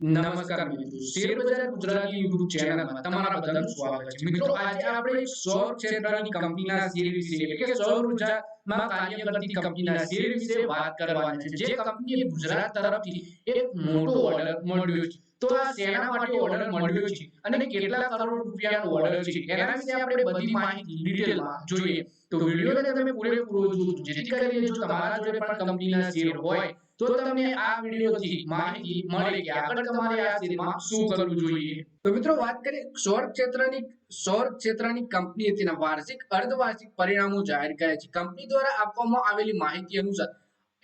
નમસ્કાર મિત્રો. શેર બજાર ગુજરાતી યુટ્યુબ ચેનલમાં તમારા બધાનું સ્વાગત છે. મિત્રો, આજે આપણે એક સૌર ક્ષેત્રની કંપનીના શેર વિશે એટલે કે સૌર ઉર્જામાં કાર્ય કરતી કંપનીના શેર વિશે વાત કરવાની છે. જે કંપનીએ ગુજરાત તરફથી એક મોટો ઓર્ડર મળ્યો છે. તો આ શેના માટે ઓર્ડર મળ્યો છે અને કેટલા કરોડ રૂપિયાનો ઓર્ડર છે? એના વિશે આપણે બધી માહિતી ડિટેલમાં જોઈએ. તો વિડીયોને તમે પૂરેપૂરો જોજો. જેથી કરીને જો તમારા જોડે પણ કંપનીના શેર હોય તો તમને આ વિડીયોથી માહિતી મળે કે આગળ તમારે આ શેરમાં શું કરવું જોઈએ. તો મિત્રો વાત કરીએ સૌર ક્ષેત્રની સૌર ક્ષેત્રની કંપનીએ તેના વાર્ષિક, અર્ધવાર્ષિક પરિણામો જાહેર કર્યા છે. કંપની દ્વારા આપવામાં આવેલી માહિતી અનુસાર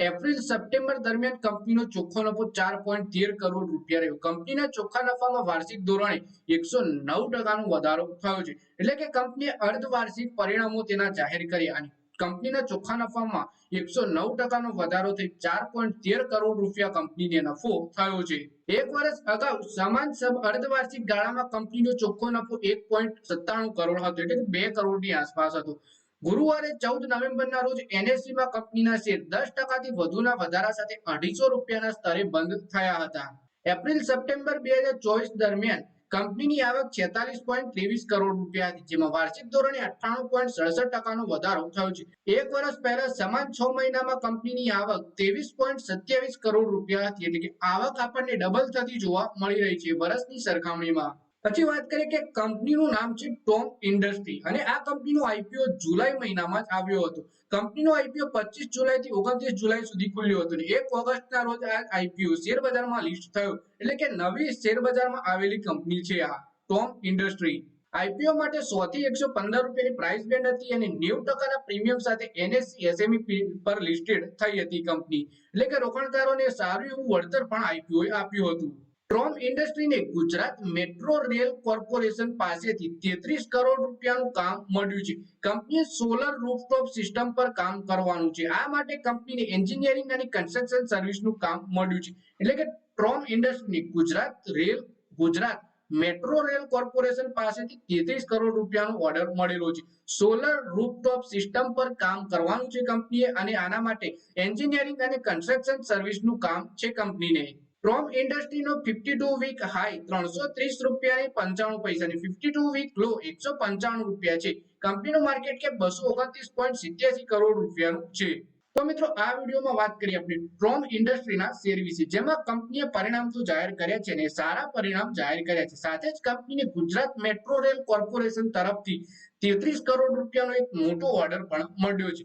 એપ્રિલ, સપ્ટેમ્બર દરમિયાન કંપનીનો ચોખ્ખો નફો ચાર પોઈન્ટ તેર કરોડ રૂપિયા રહ્યો. કંપનીના ચોખ્ખા નફામાં વાર્ષિક ધોરણે એકસો નવ ટકાનો વધારો થયો છે. એટલે કે કંપનીએ અર્ધવાર્ષિક પરિણામો તેના જાહેર કર્યા અને કંપનીના ચોખ્ખા નફામાં એકસો નવ ટકાનો વધારો થઈ ચાર પોઈન્ટ તેર કરોડ રૂપિયા કંપનીને નફો થયો છે. એક વર્ષ અગાઉ સમાન સબ અર્ધવાર્ષિક ગાળામાં કંપનીનો ચોખ્ખો નફો એક પોઈન્ટ સત્તાણું કરોડ હતો, એટલે કે બે કરોડની આસપાસ હતો. ગુરુવારે ચૌદ નવેમ્બરના રોજ એનએસસીમાં કંપનીના શેર દસ ટકાથી વધુના વધારા સાથે અઢીસો રૂપિયાના સ્તરે બંધ થયા હતા. એપ્રિલ, સપ્ટેમ્બર બે હજાર ચોવીસ દરમિયાન કંપનીની આવક છેતાલીસ પોઈન્ટ ત્રેવીસ કરોડ રૂપિયા હતી, જેમાં વાર્ષિક ધોરણે અઠ્ઠાણું પોઈન્ટ સડસઠ ટકાનો વધારો થયો છે. એક વર્ષ પહેલા સમાન છ મહિનામાં કંપનીની આવક ત્રેવીસ પોઈન્ટ સત્યાવીસ કરોડ રૂપિયા હતી, એટલે કે આવક આપણને ડબલ થતી જોવા મળી રહી છે વર્ષની સરખામણીમાં. પછી વાત કરીએ કે કંપનીનું નામ છે ટોમ ઇન્ડસ્ટ્રી. અને આ કંપનીનો આઈપીઓ જુલાઈ મહિનામાં જ આવ્યો હતો. કંપનીનો આઈપીઓ પચીસ જુલાઈ થી ઓગણત્રીસ જુલાઈ સુધી ખુલ્યો હતો એક ઓગસ્ટના રોજ આ આઈપીઓ શેરબજારમાં લિસ્ટ થયો. એટલે કે નવી શેરબજારમાં આવેલી કંપની છે આ, ટોમ ઇન્ડસ્ટ્રી. આઈપીઓ માટે સો થી એકસો પંદર રૂપિયાની પ્રાઇસ બેન્ડ હતી અને નેવું ટકાના પ્રીમિયમ સાથે એનએસસી એસએમઈ પર લિસ્ટેડ થઈ હતી કંપની. એટલે કે રોકાણકારોને સારું એવું વળતર પણ આઈપીઓ આપ્યું હતું. ટ્રોમ ઇન્ડસ્ટ્રીને ગુજરાત મેટ્રો રેલ કોર્પોરેશન પાસેથી તેત્રીસ કરોડ રૂપિયાનું કામ મળ્યું છે. કંપનીએ સોલર રૂફટોપ સિસ્ટમ પર કામ કરવાનું છે. આ માટે કંપનીને એન્જિનિયરિંગ અને કન્સ્ટ્રક્શન સર્વિસનું કામ મળ્યું છે. એટલે કે Trom ઇન્ડસ્ટ્રીને Gujarat rail, Gujarat metro rail corporation પાસેથી તેત્રીસ કરોડ રૂપિયાનો ઓર્ડર મળેલો છે. સોલર રૂફટોપ સિસ્ટમ પર કામ કરવાનું છે કંપનીએ અને આના માટે એન્જિનિયરિંગ અને કન્સ્ટ્રક્શન સર્વિસનું કામ છે કંપનીને. પ્રોમ ઇન્ડસ્ટ્રીનો ફિફ્ટી ટુ વીક હાઈ ત્રણસો ત્રીસ રૂપિયાની પંચાણું પૈસાની ફિફ્ટી ટુ વીક લો એકસો પંચાણું રૂપિયા છે. કંપનીનું માર્કેટ કેપ બસો ઓગણત્રીસ પોઈન્ટ સિત્યાસી છે. તો મિત્રો, આ વિડીયોમાં વાત કરીએ આપણે ટ્રોમ ઇન્ડસ્ટ્રીના શેર વિશે. જેમાં કંપનીએ પરિણામ તો જાહેર કર્યા છે અને સારા પરિણામ જાહેર કર્યા છે. સાથે જ કંપનીને ગુજરાત મેટ્રો રેલ કોર્પોરેશન તરફથી તેત્રીસ કરોડ રૂપિયાનો એક મોટો ઓર્ડર પણ મળ્યો છે.